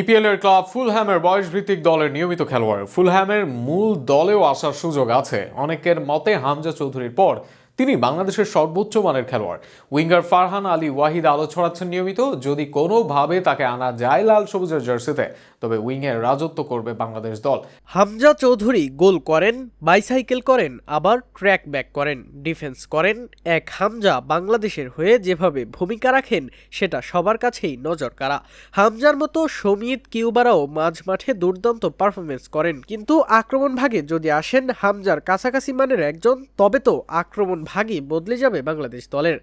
EPL এর club ফুলহ্যামের বয়সভিত্তিক দলের নিয়মিত খেলোয়াড়। ফুলহ্যামের মূল দলেও আসার সুযোগ আছে। অনেকের মতে হামজা চৌধুরীর পর তিনি বাংলাদেশের সর্বোচ্চ মানের খেলোয়াড়। উইঙ্গার ফারহান আলী ওয়াহিদ আলো ছড়াচ্ছেন নিয়মিত, যদি কোনোভাবে তাকে আনা যায় লাল সবুজের জার্সিতে, তবে উইংয়ের রাজত্ব করবে বাংলাদেশ দল। হামজা চৌধুরী গোল করেন, বাইসাইকেল করেন, আবার ট্র্যাক ব্যাক করেন, ডিফেন্স করেন, এক হামজা বাংলাদেশের হয়ে যেভাবে ভূমিকা রাখেন, সেটা সবার কাছেই নজর কাড়া হামজার মতো সমিত কিউবারাও মাঝ মাঠে দুর্দান্ত পারফরমেন্স করেন, কিন্তু আক্রমণ ভাগে যদি আসেন, হামজার কাছাকাছি মানের একজন, তবে তো আক্রমণ ভাগই বদলে যাবে বাংলাদেশ দলের।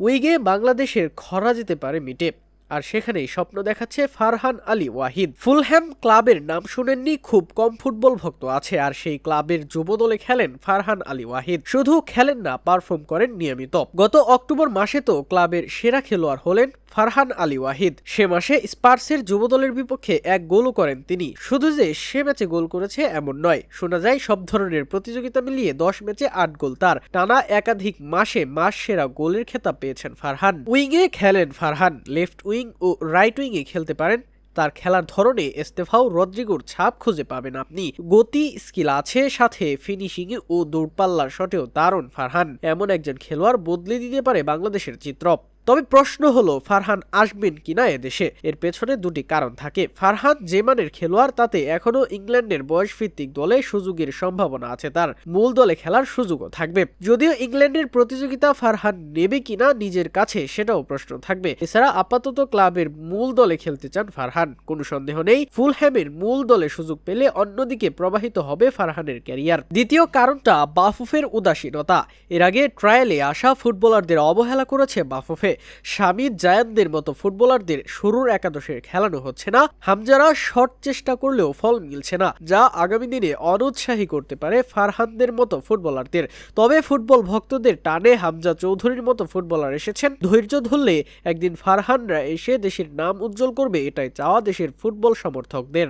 উইগে বাংলাদেশের খরা যেতে পারে মিটে। আর সেখানেই স্বপ্ন দেখাচ্ছে ফারহান আলী ওয়াহিদ। ফুলহ্যাম ক্লাবের নাম শুনেননি, খুব কম ফুটবল ভক্ত আছে আর সেই ক্লাবের যুব দলে খেলেন ফারহান আলী ওয়াহিদ। শুধু খেলেন না, পারফর্ম করেন নিয়মিত। গত অক্টোবর মাসে তো ক্লাবের সেরা খেলোয়াড় হলেন ফারহান আলী ওয়াহিদ। সে মাসে স্পার্সের যুব দলের বিপক্ষে এক গোলও করেন তিনি। শুধু যে সে ম্যাচে গোল করেছে এমন নয়, শোনা যায় সব ধরনের প্রতিযোগিতা মিলিয়ে দশ ম্যাচে আট গোল তার। টানা একাধিক মাসে মাস সেরা গোলের খেতাব পেয়েছেন ফারহান। উইংয়ে খেলেন ফারহান, লেফট উইং ও রাইট উইংয়ে খেলতে পারেন, তার খেলার ধরনে এস্তেফাও রদ্রিগোর ছাপ খুঁজে পাবেন আপনি। গতি স্কিল আছে, সাথে ফিনিশিং ও দৌড়পাল্লার শটেও দারুণ ফারহান। এমন একজন খেলোয়াড় বদলে দিতে পারে বাংলাদেশের চিত্র তবে প্রশ্ন হলো, ফারহান আসবেন কিনা এদেশে? এর পেছনে দুটি কারণ থাকে। ফারহান যে মানের খেলোয়াড়, তাতে এখনও ইংল্যান্ডের বয়সভিত্তিক দলে সুযোগের সম্ভাবনা আছে। তার মূল দলে খেলার সুযোগও থাকবে। যদিও ইংল্যান্ডের প্রতিযোগিতা ফারহান নেবে কিনা নিজের কাছে, সেটাও প্রশ্ন থাকবে। এছাড়া আপাতত ক্লাবের মূল দলে খেলতে চান ফারহান। কোনো সন্দেহ নেই, ফুলহ্যামের মূল দলে সুযোগ পেলে অন্যদিকে প্রবাহিত হবে ফারহানের ক্যারিয়ার। দ্বিতীয় কারণটা বাফুফের উদাসীনতা। এর আগে ট্রায়ালে আসা ফুটবলারদের অবহেলা করেছে বাফুফে। স্বামী জায়ানদের মতো ফুটবলারদের শুরুর একাদশে খেলানো হচ্ছে না। হামজারা শর্ট চেষ্টা করলেও ফল মিলছে না, যা আগামী দিনে অনুৎসাহী করতে পারে ফারহানদের মতো ফুটবলারদের। তবে ফুটবল ভক্তদের টানে হামজা চৌধুরীর মতো ফুটবলার এসেছেন। ধৈর্য ধরলে একদিন ফারহানরা এসে দেশের নাম উজ্জ্বল করবে, এটাই চাওয়া দেশের ফুটবল সমর্থকদের।